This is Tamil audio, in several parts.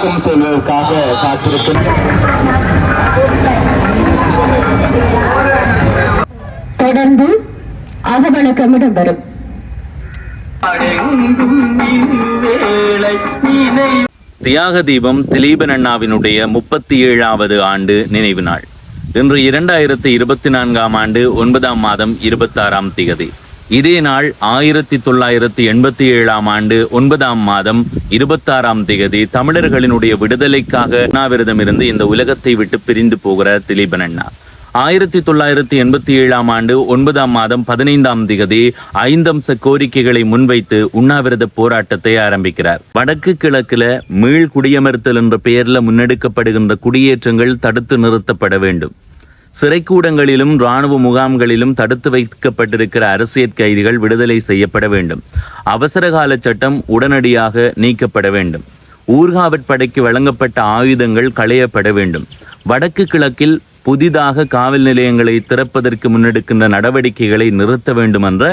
அடக்கம் செய்வதற்காக காத்திருக்கின்றனர் தொடர்ந்து அகவணக்கம் இடம்பெறும் தியாக தீபம் திலீபன் அண்ணாவினுடைய முப்பத்தி ஏழாவது ஆண்டு நினைவு நாள். இன்று இரண்டாயிரத்தி இருபத்தி நான்காம் ஆண்டு ஒன்பதாம் மாதம் இருபத்தாறாம் திகதி. இதே நாள் ஆயிரத்தி தொள்ளாயிரத்தி எண்பத்தி ஏழாம் ஆண்டு ஒன்பதாம் மாதம் இருபத்தாறாம் திகதி தமிழர்களினுடைய விடுதலைக்காக உண்ணாவிரதம் இருந்து இந்த உலகத்தை விட்டு பிரிந்து போகிற திலீபன் அண்ணா. ஆயிரத்தி தொள்ளாயிரத்தி எண்பத்தி ஏழாம் ஆண்டு ஒன்பதாம் மாதம் பதினைந்தாம் திகதி ஐந்தம்ச கோரிக்கைகளை முன்வைத்து உண்ணாவிரத போராட்டத்தை ஆரம்பிக்கிறார். வடக்கு கிழக்குல மீள் குடியமர்த்தல் என்ற பெயர்ல முன்னெடுக்கப்படுகின்ற குடியேற்றங்கள் தடுத்து நிறுத்தப்பட வேண்டும். சிறைக்கூடங்களிலும் இராணுவ முகாம்களிலும் தடுத்து வைக்கப்பட்டிருக்கிற அரசியல் கைதிகள் விடுதலை செய்யப்பட வேண்டும். அவசரகால சட்டம் உடனடியாக நீக்கப்பட வேண்டும். ஊர்காவற்படைக்கு வழங்கப்பட்ட ஆயுதங்கள் களையப்பட வேண்டும். வடக்கு கிழக்கில் புதிதாக காவல் நிலையங்களை திறப்பதற்கு முன்னெடுக்கின்ற நடவடிக்கைகளை நிறுத்த வேண்டும் என்ற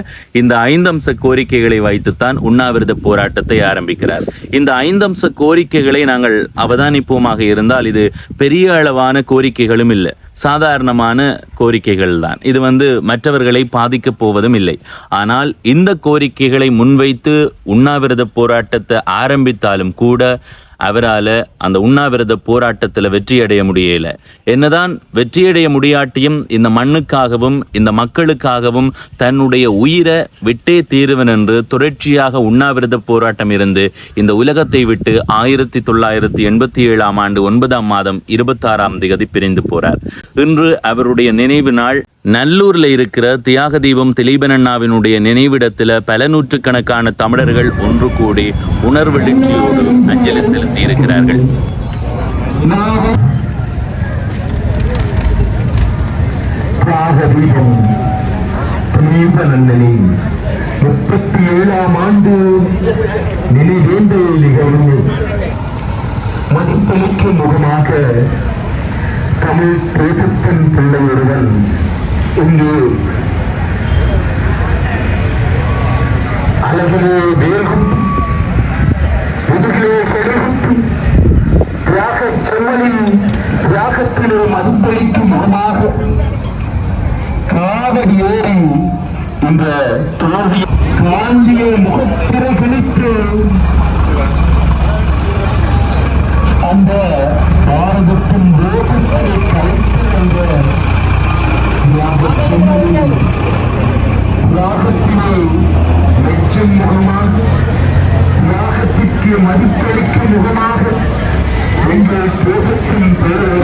இந்த ஐந்தம்ச கோரிக்கைகளை வைத்துத்தான் உண்ணாவிரத போராட்டத்தை ஆரம்பிக்கிறார். இந்த ஐந்தம்ச கோரிக்கைகளை நாங்கள் அவதானிப்போமாக இருந்தால் இது பெரிய அளவான கோரிக்கைகளும் இல்லை. சாதாரணமான கோரிக்கைகள் தான். இது வந்து மற்றவர்களை பாதிக்கப் போவதும் இல்லை. ஆனால் இந்த கோரிக்கைகளை முன்வைத்து உண்ணாவிரத போராட்டத்தை ஆரம்பித்தாலும் கூட அவரால அந்த உண்ணாவிரத போராட்டத்தில் வெற்றியடைய முடியல. என்னதான் வெற்றியடைய முடியாட்டியும் இந்த மண்ணுக்காகவும் இந்த மக்களுக்காகவும் தன்னுடைய உயிரை விட்டே தீருவன் என்று தொடர்ச்சியாக உண்ணாவிரத போராட்டம் இருந்து இந்த உலகத்தை விட்டு ஆயிரத்தி தொள்ளாயிரத்தி எண்பத்தி ஏழாம் ஆண்டு ஒன்பதாம் மாதம் இருபத்தாறாம் திகதி பிரிந்து போறார். இன்று அவருடைய நினைவு நாள் நல்லூரில் இருக்கிற தியாக தீபம் திலீபனண்ணாவினுடைய நினைவிடத்தில் பல நூற்றுக்கணக்கான தமிழர்கள் ஒன்று கூடி உணர்வெழுச்சியோடு அஞ்சலி செலுத்தி இருக்கிறார்கள் முப்பத்தி ஏழாம் ஆண்டு நினைவேந்தல் நிகழ்வு மதிப்பளிக்கும் முகமாக தமிழ் தேசத்தின் பிள்ளை ஒருவன் உண்டு. அழகிலே வேகும் முதுகிலே செருகும் தியாக செல்வனின் தியாகத்திலே மதிப்பளிக்கும் முகமாக காவடி ஏறி இந்த தோல்வி காந்திய முகத்திரை கிழித்து அந்த பாரதத்தின் தேசத்தை கலைத்து என்ற தியாகச் செம்மலின் தியாகத்திலே மெச்சும் முகமாக தியாகத்திற்கு மதிப்பளிக்கும் முகமாக எங்கள் தேசத்தின் பேரவர்கள்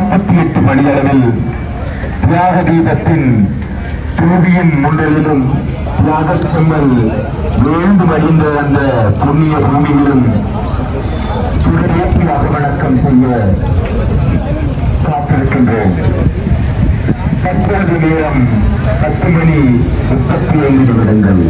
நாற்பத்தி எட்டு மணியளவில் தியாக தீபத்தின் தூவியின் முன்னிலும் தியாகச் செம்மல் வேண்டு மடிந்த அந்த புண்ணிய பூமியிலும் சுடரேற்றி அகவணக்கம் செய்ய காத்திருக்கின்றோம். தற்போது நேரம் பத்து மணி முப்பத்தி ஐந்து நிமிடங்கள்.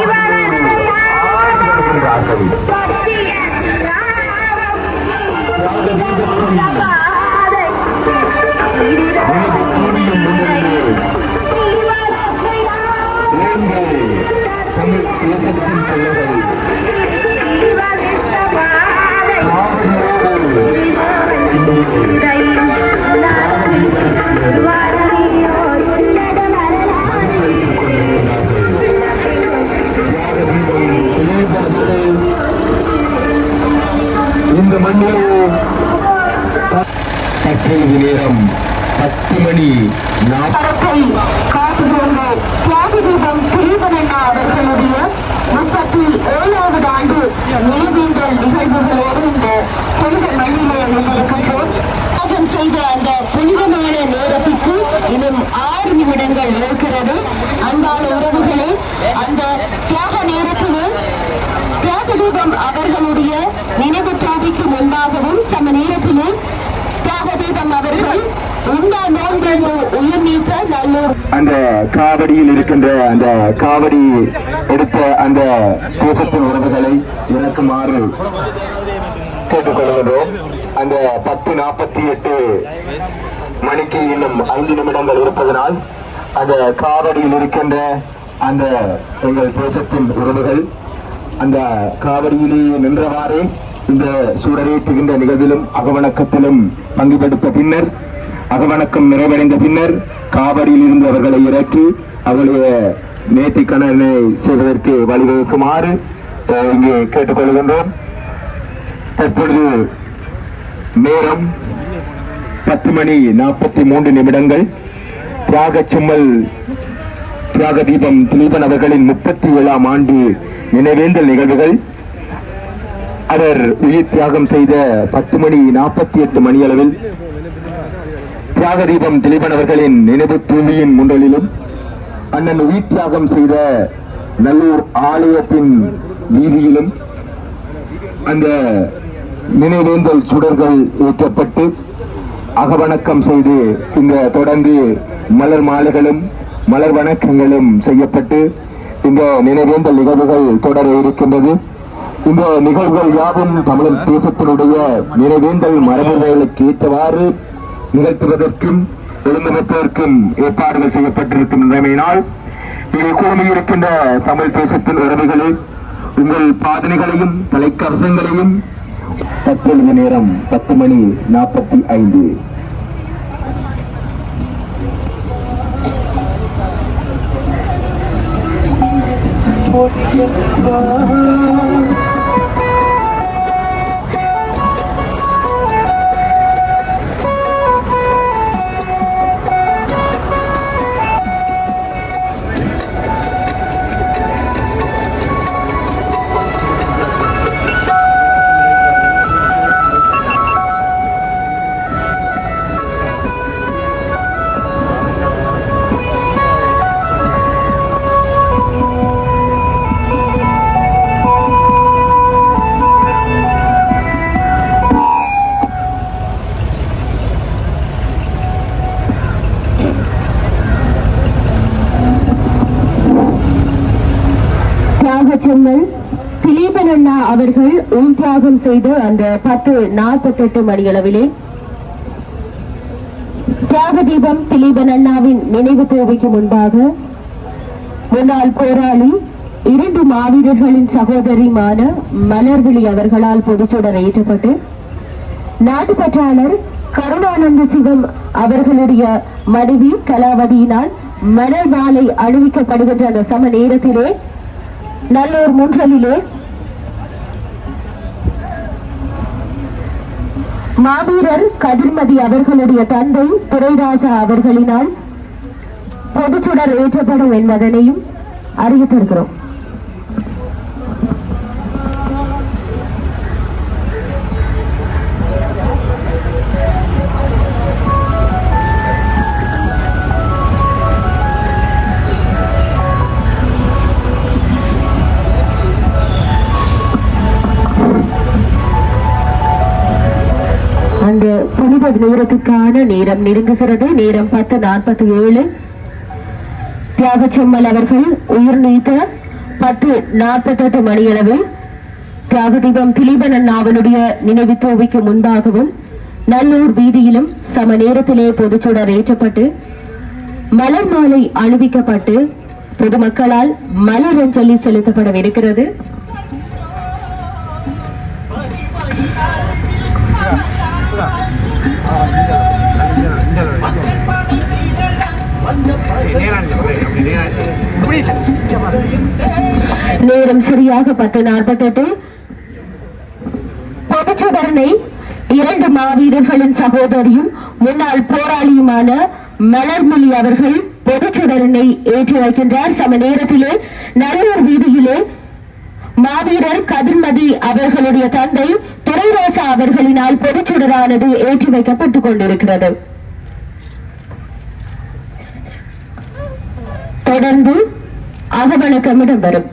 காவடியோடு ஆடி வருகின்றார்கள் தியாக தீபத்தின் உனது தூணியும் தேசத்தின் பிள்ளைகள் இங்கே. இந்த மண்ணில் தற்பொழுது நேரம் பத்து மணி நாற்பத்தை படத்தை காட்டுகின்ற தியாகி தீபம் அவர்களுடைய முப்பத்தி ஏழாவது ஆண்டு நீதிங்கள் நிகழ்வுகளோடு இந்த புனித மண்ணிலே அமைந்திருக்கின்றோம் செய்த அந்த புனிதமான நேரத்திற்கு இன்னும் ஆறு நிமிடங்கள் இருக்கிறது. அன்பான உறவுகளே அந்த தியாக நேரத்திலே தியாக தீபம் அவர்களுடைய நினைவு தேதிக்கு முன்பாகவும் சம நேரத்திலே தியாகதீபம் அவர்கள் இந்த நோன்பு உயிர் நீத்த நல்லூர். அந்த காவடியில் இருக்கின்ற அந்த காவடி எடுத்த அந்த தேசத்தின் உறவுகளை இறக்குமாறு கேட்டுக்கொள்கிறோம் அந்த பத்து நாற்பத்தி எட்டு மணிக்கு இன்னும் ஐந்து நிமிடங்கள் இருப்பதனால் அந்த காவடியில் இருக்கின்ற அந்த எங்கள் தேசத்தின் உறவுகள் அந்த காவடியிலேயே நின்றவாறே இந்த சூடரேற்றுகின்ற நிகழ்விலும் அகவணக்கத்திலும் பங்குபடுத்த பின்னர் அகவணக்கம் நிறைவடைந்த பின்னர் காவிரியில் இருந்து அவர்களை இறக்கி அவர்களுடைய நேர்த்திக்கடனை செய்வதற்கு வழிவகுக்குமாறு இங்கே கேட்டுக்கொள்கின்றோம். தற்பொழுது நேரம் பத்து மணி நாற்பத்தி மூன்று நிமிடங்கள். தியாக சும்மல் தியாக தீபம் திலீபன் அவர்களின் முப்பத்தி ஏழாம் ஆண்டு நினைவேந்தல் நிகழ்வுகள். அவர் உயிர் தியாகம் செய்த பத்து மணி நாற்பத்தி எட்டு மணி அளவில் தியாக தீபம் திலீபன் அவர்களின் நினைவு தூவியின் முன்றலிலும் அண்ணன் உயிர் தியாகம் செய்த நல்லூர் ஆலயத்தின் வீதியிலும் அந்த நினைவேந்தல் சுடர்கள் ஏற்றப்பட்டு அகவணக்கம் செய்து இந்த தொடர்ந்து மலர் மாலைகளும் மலர் வணக்கங்களும் செய்யப்பட்டு இந்த நினைவேந்தல் நிகழ்வுகள் தொடர இருக்கின்றது. இந்த நிகழ்வுகள் யாவும் தமிழர் தேசத்தினுடைய நிறைவேந்தல் மரபுகளுக்கு ஏற்றவாறு நிகழ்த்துவதற்கும் ஒழுங்கமைப்பதற்கும் ஏற்பாடுகள் செய்யப்பட்டிருக்கின்றமையினால் இங்கே கூடியிருக்கின்ற தமிழ் தேசத்தின் உறவுகளே உங்கள் பாதனைகளையும் தலைக்கவசங்களையும் தற்பொழுது நேரம் பத்து மணி நாற்பத்தி ஐந்து. தியாகச்செம்மல் திலீபன் அண்ணா அவர்கள் உன் தியாகம் செய்து அந்த பத்து நாற்பத்தெட்டு மணியளவிலே தியாக தீபம் திலீபன் அண்ணாவின் நினைவு கோவைக்கு முன்பாக முன்னாள் போராளி இரண்டு மாவீரர்களின் சகோதரிமான மலர்விழி அவர்களால் பொதுச்சுடர் ஏற்றப்பட்டு நாட்டுப்பற்றாளர் கருணானந்த சிவம் அவர்களுடைய மனைவி கலாவதியினால் மலர் மாலை அணிவிக்கப்படுகின்ற அந்த சம நேரத்திலே நல்லூர் முன்றலிலே மாவீரர் கதிர்மதி அவர்களுடைய தந்தை துரைராசா அவர்களினால் பொதுச்சுடர் ஏற்றப்படும் என்பதனையும் அறிவித்திருக்கிறோம். அந்த புனித நேரத்துக்கான நேரம் நெருங்குகிறது. நேரம் பத்து நாற்பத்தி ஏழு. தியாகச்செம்மல் அவர்கள் உயிர் நீத்த பத்து நாற்பத்தெட்டு மணியளவில் தியாகதீபம் திலீபன் அண்ணாவனுடைய நினைவு தோவிக்கு முன்பாகவும் நல்லூர் வீதியிலும் சம நேரத்திலே பொதுச்சுடர் ஏற்றப்பட்டு மலர் மாலை அணிவிக்கப்பட்டு பொதுமக்களால் மலர் அஞ்சலி செலுத்தப்படவிருக்கிறது. நேரம் சரியாக பத்து நாற்பத்தெட்டு. பொதுச்சுடரனை இரண்டு மாவீரர்களின் சகோதரியும் முன்னாள் போராளியுமான மலர்மொழி அவர்கள் பொதுச்சுடரனை ஏற்றி வைக்கின்றார். சம நேரத்திலே நல்லூர் வீதியிலே மாவீரர் கதிர்மதி அவர்களுடைய தந்தை துரைராசா அவர்களினால் பொதுச்சுடரானது ஏற்றி வைக்கப்பட்டுக் கொண்டிருக்கிறது. தொடர்ந்து அகவணக்கம் இடம்பெறும்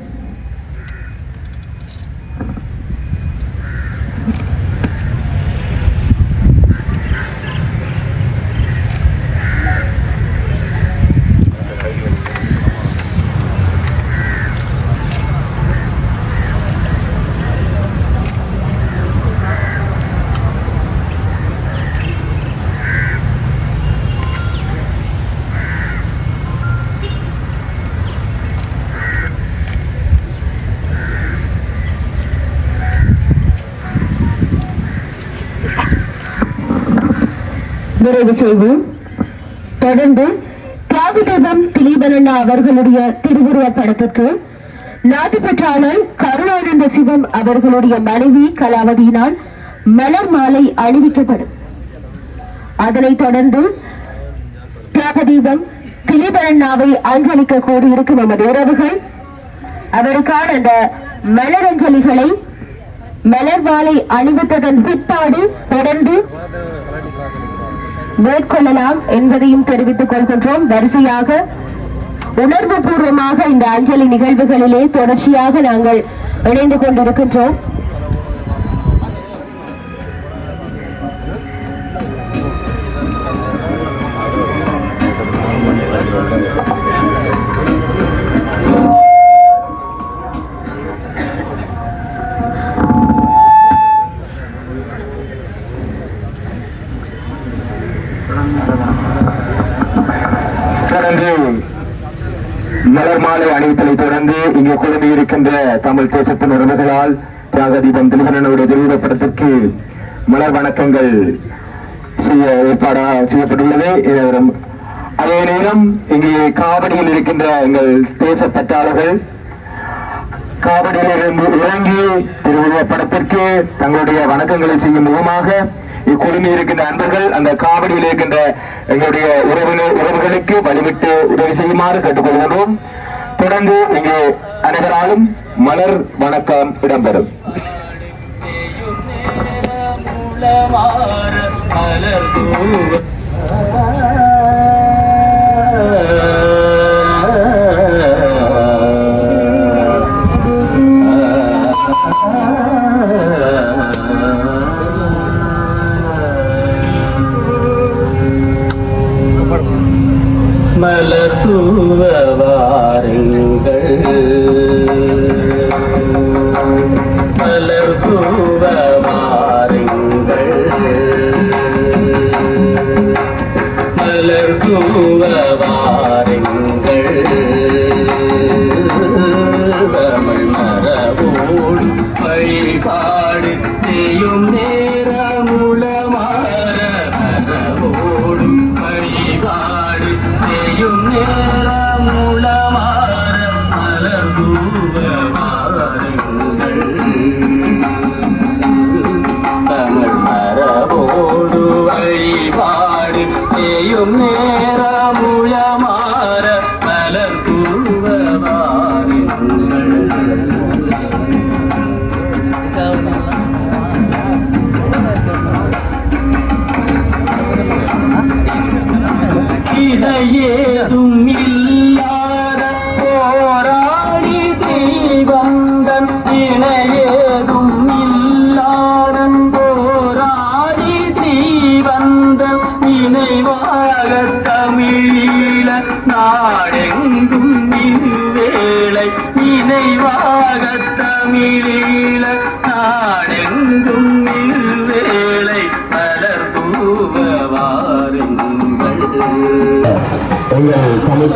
நிறைவு செய்வோம் தொடர்ந்து தியாகதீபம் திலீபனண்ணா அவர்களுடைய திருவுருவ படத்திற்கு நாட்டுப்பற்றாளர் கருணானந்த சிவம் அவர்களுடைய மனைவி கலாவதியினால் மலர் மாலை அணிவிக்கப்படும். அதனைத் தொடர்ந்து தியாகதீபம் திலீபரண்ணாவை அஞ்சலிக்க கூடியிருக்கும் நமது உறவுகள் அவருக்கான அந்த மலரஞ்சலிகளை மலர் மாலை அணிவித்ததன் பிற்பாடு தொடர்ந்து மேற்கொள்ளலாம் என்பதையும் தெரிவித்துக் கொள்கின்றோம். வரிசையாக உணர்வு பூர்வமாக இந்த அஞ்சலி நிகழ்வுகளிலே தொடர்ச்சியாக நாங்கள் இணைந்து கொண்டிருக்கின்றோம். இருக்கின்ற தமிழ் தேசத்தின் உறவுகளால் தியாக தீபம் திலகனனுடைய திருவிழப்படத்திற்கு மலர் வணக்கங்கள் செய்ய ஏற்பாடா செய்யப்பட்டுள்ளது. அதே நேரம் இங்கே காவடியில் இருக்கின்ற எங்கள் தேச பற்றாளர்கள் காவடியிலிருந்து இறங்கி திருவுருவப் படத்திற்கு தங்களுடைய வணக்கங்களை செய்யும் முகமாக இக்குழுமி இருக்கின்ற அன்பர்கள் அந்த காவடியில் இருக்கின்ற எங்களுடைய உறவினர் உறவுகளுக்கு வழிவிட்டு உதவி செய்யுமாறு கேட்டுக்கொள்கின்றோம். தொடர்ந்து இங்கே அனைவராலும் மலர் வணக்கம் இடம்பெறும். மலர்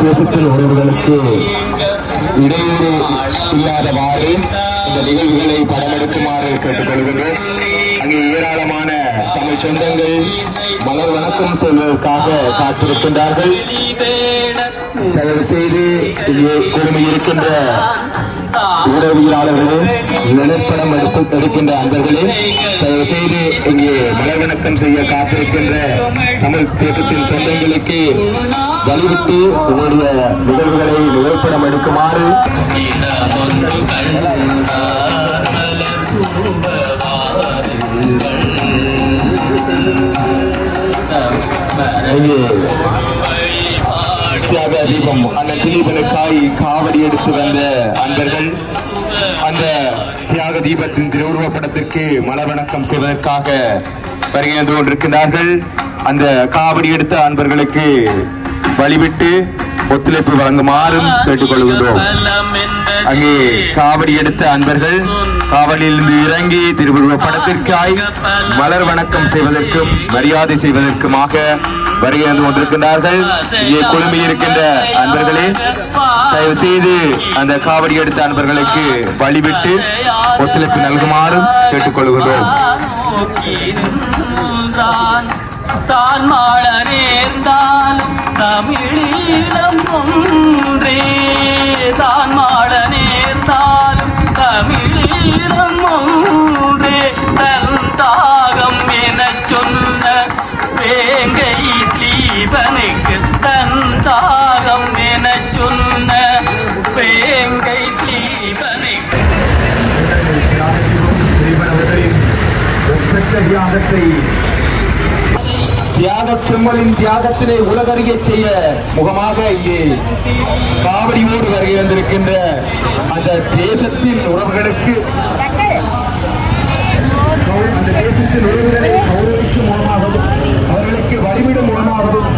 தேசத்தின் உறவுகளுக்கு இடையூறு இல்லாதவாறு இந்த நிகழ்வுகளை படமெடுக்குமாறு கேட்டுக்கொள்கின்றேன். அங்கே ஏராளமான தமிழ் சொந்தங்கள் மலர் வணக்கம் செய்வதற்காக காத்திருக்கின்றார்கள். தயவு செய்து இங்கே கொடுமை இருக்கின்ற உதவியாளர்களே நிலப்படம் எடுத்து எடுக்கின்ற அன்பர்களே தயவு செய்து இங்கே மலர் வணக்கம் செய்ய காத்திருக்கின்ற தமிழ் தேசத்தின் சொந்தங்களுக்கு வழிவிட்டு உங்களுடைய நிகழ்வுகளை நிலப்படம் எடுக்குமாறு தியாக தீபம் அந்த திலீபனுக்காய் காவடி எடுத்து வந்த அன்பர்கள். அந்த தியாக தீபத்தின் திருவுருவப்படத்திற்கு மலவணக்கம் செய்வதற்காக வருகின்ற கொண்டிருக்கிறார்கள் அந்த காவடி எடுத்த அன்பர்களுக்கு வழிவிட்டு ஒத்துழைப்பு வழங்குமாறும் கேட்டுக்கொள்கின்றோம். அங்கே காவடி எடுத்த அன்பர்கள் காவலிலிருந்து இறங்கி திருவுருவ படத்திற்காய் மலர் வணக்கம் செய்வதற்கும் மரியாதை செய்வதற்குமாக வருகை வந்து கொண்டிருக்கின்றார்கள். இங்கே குழுமி இருக்கின்ற அன்பர்களே தயவு செய்து அந்த காவடி எடுத்த அன்பர்களுக்கு வழிவிட்டு ஒத்துழைப்பு நல்குமாறும் கேட்டுக்கொள்கிறோம் தான் தான் தமிழீழம் ஒன்றே தான் மாட நேர்ந்தாலும் தமிழீழம் ஒன்றே தன் தாகம் என சொன்ன வேங்கை தீபனுக்கு தன் தாகம் என சொன்ன வேங்கை தீபனுக்கு தியாக செம்மலின் தியாகத்தினை உலகறிய செய்ய முகமாக இங்கே காவடியோடு வருகை வந்திருக்கின்ற அந்த தேசத்தின் உறவுகளுக்கு அந்த தேசத்தின் உறவுகளை கௌரவிக்கும் மூலமாகவும் அவர்களுக்கு வழிவிடும் மூலமாகவும்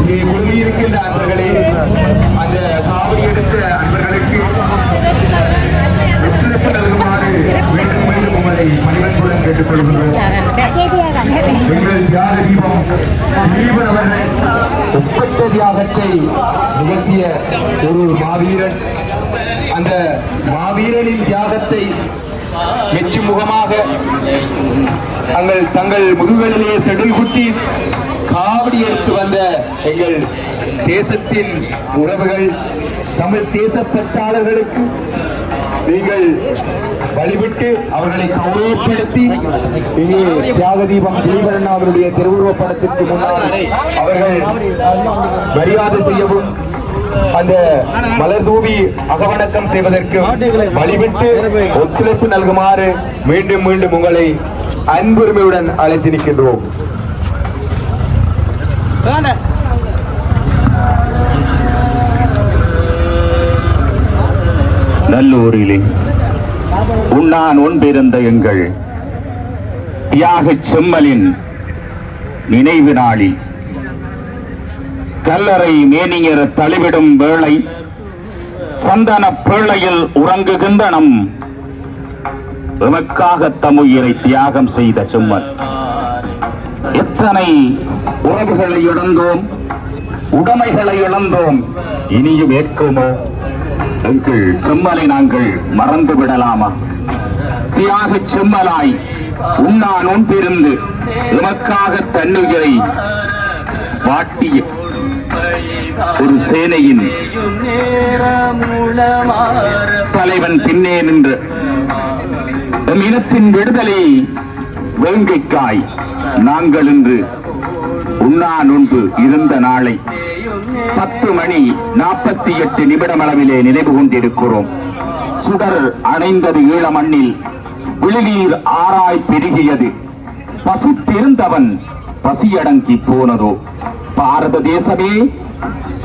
இங்கே குழுமியிருக்கின்ற அன்பர்களே அந்த காவடி எடுத்த அன்பர்களுக்கு ஒத்துழைப்பு உங்களை பணிவன்புடன் எங்கள் தியாக தீபம் திலீபன் அவர்கள் ஒப்பற்ற தியாகத்தை நிகழ்த்திய ஒரு மாவீரன் அந்த மாவீரனின் தியாகத்தை மெச்சும் முகமாக தங்கள் தங்கள் முதுகளிலே செடில் குட்டி காவடி எடுத்து வந்த எங்கள் தேசத்தின் உறவுகள் தமிழ் தேச நீங்கள் வழிவிட்டு அவர்களை கௌரவப்படுத்தி இங்கே தியாக தீபம் திலீபரன் அவருடைய திருவுருவப்படத்திற்கு முன்னால் அவர்கள் மரியாதை செய்யவும் அந்த மலர் தூவி அகவணக்கம் செய்வதற்கு வழிவிட்டு ஒத்துழைப்பு நல்குமாறு மீண்டும் மீண்டும் உங்களை அன்புரிமையுடன் அழைத்து நல்லூரிலே. உண்ணான் ஒன்பிருந்த எங்கள். தியாகச் செம்மலின் நினைவு நாளில். கல்லறை மேனியர் தழுவிடும் வேளை சந்தன பேழையில் உறங்குகின்ற நம் எமக்காக தமுயிரை தியாகம் செய்த செம்மல் எத்தனை உறவுகளை இழந்தோம் உடைமைகளை இழந்தோம் இனியும் ஏற்குமோ? எங்கள் செம்மலை நாங்கள் மறந்து விடலாமா? தியாக செம்மலாய் உண்ணான் உன் பிரிந்து எமக்காக தன்னுயிரை வாட்டிய ஒரு சேனையின் தலைவன் பின்னே நின்று எம் இனத்தின் விடுதலை வேங்கைக்காய் நாங்கள் இன்று உண்ணா நோன்பு இருந்த நாளை பத்து மணி நாற்பத்தி எட்டு நிமிடம் அளவிலே நினைவு கொண்டிருக்கிறோம். சுடர் அணைந்தது ஈழ மண்ணில் விழுநீர் ஆராய் பெருகியது. பசித்திருந்தவன் பசியடங்கி போனதோ. பாரத தேசமே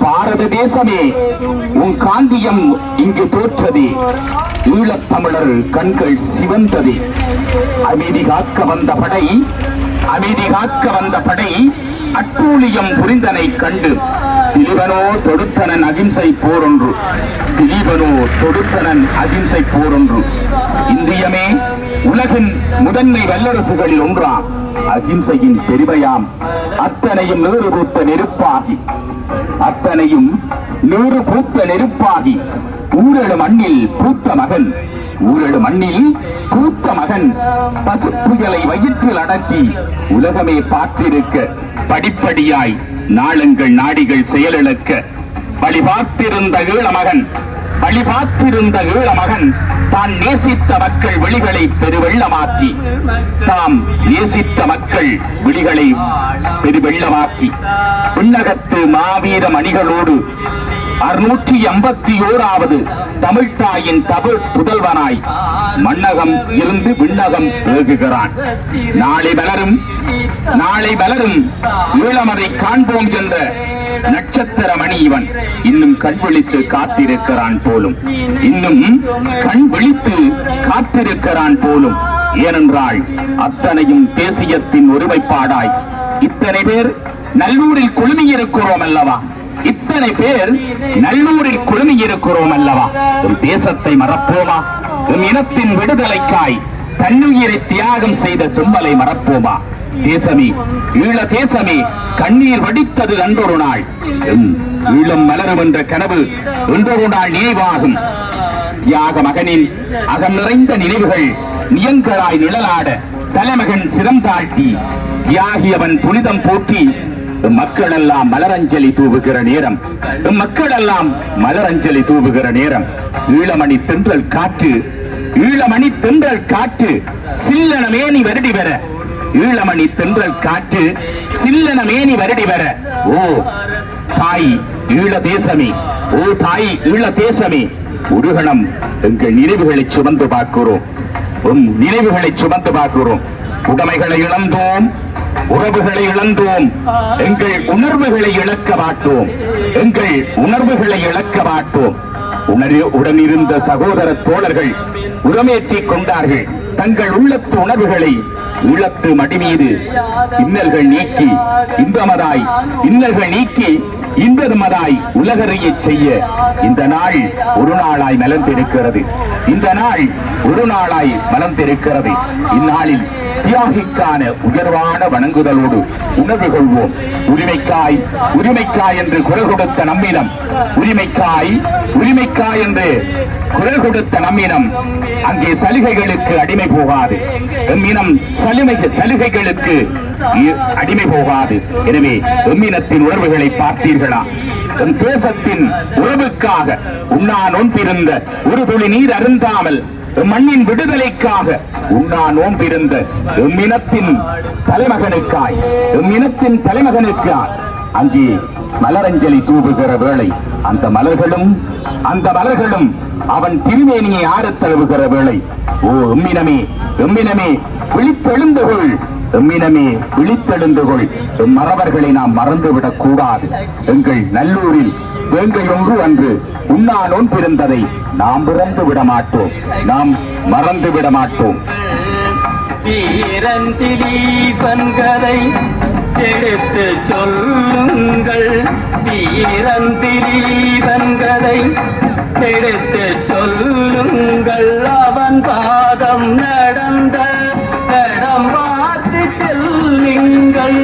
பாரத தேசமே உன் காந்தியம் இங்கு தோற்றதே. ஈழத்தமிழர் கண்கள் சிவந்ததே. அமைதி காக்க வந்த படை அமைதி காக்க வந்த படை அட்டூழியம் புரிந்தனை கண்டு திலீபனோ தொடுத்தனன் அகிம்சை போரொன்று. திலீபனோ தொடுத்தனன் அகிம்சை போரொன்று. இந்தியமே உலகின் முதன்மை வல்லரசுகளில் ஒன்றாம் அகிம்சையின் பெருமையாம். அத்தனையும் நூறு பூத்த நெருப்பாகி. அத்தனையும் நூறு பூத்த நெருப்பாகி. ஊரடு மண்ணில் பூத்த மகன். ஊரடு மண்ணில் கூத்த மகன் பசுப்புயலை வயிற்றில் அடக்கி உலகமே பார்த்திருக்க படிப்படியாய் நாளங்கள் நாடிகள் செயலிழக்க. வழிபார்த்திருந்த ஈழமகன் வழிபார்த்திருந்த ஈழமகன் தான் நேசித்த மக்கள் விழிகளை பெருவெள்ளமாக்கி. தாம் நேசித்த மக்கள் விழிகளை பெருவெள்ளமாக்கி. விண்ணகத்து மாவீர மணிகளோடு அறுநூற்றி எண்பத்தி ஓராவது தமிழ்தாயின் தமிழ் புதல்வனாய் மன்னகம் இருந்து விண்ணகம் ஏகுகிறான். நாளை வளரும் நாளை வளரும் ஈழமதை காண்போம் என்ற நட்சத்திர மணி இவன் இன்னும் கண் விழித்து காத்திருக்கிறான் போலும். இன்னும் கண் விழித்து காத்திருக்கிறான் போலும். ஏனென்றால் அத்தனையும் தேசியத்தின் ஒருமைப்பாடாய். இத்தனை பேர் நல்லூரில் குழுமியிருக்கிறோம் அல்லவா? இத்தனை பேர் நல்லூரில் குழுமியிருக்கிறோம் அல்லவா? உன் தேசத்தை மறப்போமா? உன் இனத்தின் விடுதலைக்காய் தன்னுயிரை தியாகம் செய்த செம்மலை மறப்போமா? தேசமே ஈழ தேசமே கண்ணீர் வடித்தது அன்றொரு நாள். உம், ஈழம் மலரும் என்ற கனவு என்றொரு நாள் நினைவாகும். தியாக மகனின் அகம் நிறைந்த நினைவுகள் நியங்களாய் நிழலாட தலைமகன் சிரம் தாழ்த்தி தியாகியவன் புனிதம் போற்றி மக்கள் எல்லாம் மலரஞ்சலி தூவுகிற நேரம். மக்கள் எல்லாம் மலரஞ்சலி தூவுகிற நேரம். ஈழமணி தென்றல் காற்று ஈழமணி தென்றல் காற்று சில்லன மேனி வருடி வர. ஈழமணி தென்றல் காற்று சில்லன மேனி வருடி வர. ஓ தாய் ஈழ தேசமே ஓ தாய் ஈழ தேசமே. உருகணம் எங்கள் நினைவுகளை சுமந்து பார்க்கிறோம். உம் நினைவுகளை சுமந்து பார்க்கிறோம். உடைமைகளை இழந்தோம் உறவுகளை இழந்தோம். எங்கள் உணர்வுகளை இழக்க மாட்டோம். எங்கள் உணர்வுகளை இழக்க மாட்டோம். உடனிருந்த சகோதர தோழர்கள் உரமேற்றிக் கொண்டார்கள். தங்கள் உள்ளத்து உணர்வுகளை உள்ளத்து மடி மீது இன்னல்கள் நீக்கி இன்பமதாய் இன்னல்கள் நீக்கி இன்பதுமதாய் உலகறிய செய்ய இந்த நாள் ஒரு நாளாய் மலர்ந்திருக்கிறது. இந்த நாள் ஒரு நாளாய் மலர்ந்திருக்கிறது. இந்நாளில் தியாகிக்கான உயர்வான வணங்குதலோடு உணர்வு கொள்வோம் உரிமைக்காய் உரிமைக்காய் என்று குரல் கொடுத்த நம்மினம் உரிமைக்காய் உரிமைக்காய் என்று குரல் கொடுத்த நம்மினம் அங்கே சலுகைகளுக்கு அடிமை போகாது. எம்மினம் சலுமை சலுகைகளுக்கு அடிமை போகாது. எனவே எம்மினத்தின் உணர்வுகளை பார்த்தீர்களா? எம் தேசத்தின் உறவுக்காக உண்ணா நோன்பிருந்த ஒரு துளி நீர் அருந்தாமல் மண்ணின் விடுதலைக்காக உண்ணா நோம்பிருந்த எம்மினத்தின் தலைமகனுக்காய் எம்மினத்தின் தலைமகனுக்காய். அங்கே மலரஞ்சலி தூவுகிற வேளை அந்த மலர்களும் அந்த மலர்களும் அவன் திருமேனியை ஆறத் தழுவுகிற வேளை ஓ எம்மினமே எம்மினமே விழித்தெழுந்து கொள் எம்மினமே விழித்தெழுந்து கொள் எம் மறவர்களை நாம் மறந்துவிடக் கூடாது எங்கள் நல்லூரில் வேங்கை ஒன்று அன்று உண்ணா நோன்பிருந்ததை நாம் பிறந்து விட மாட்டோம் நாம் மறந்து விட மாட்டோம் வீரன் எடுத்து சொல்லுங்கள். வீரன் எடுத்து சொல்லுங்கள். அவன் பாகம் நடந்த இடம் பார்த்து செல்லுங்கள்.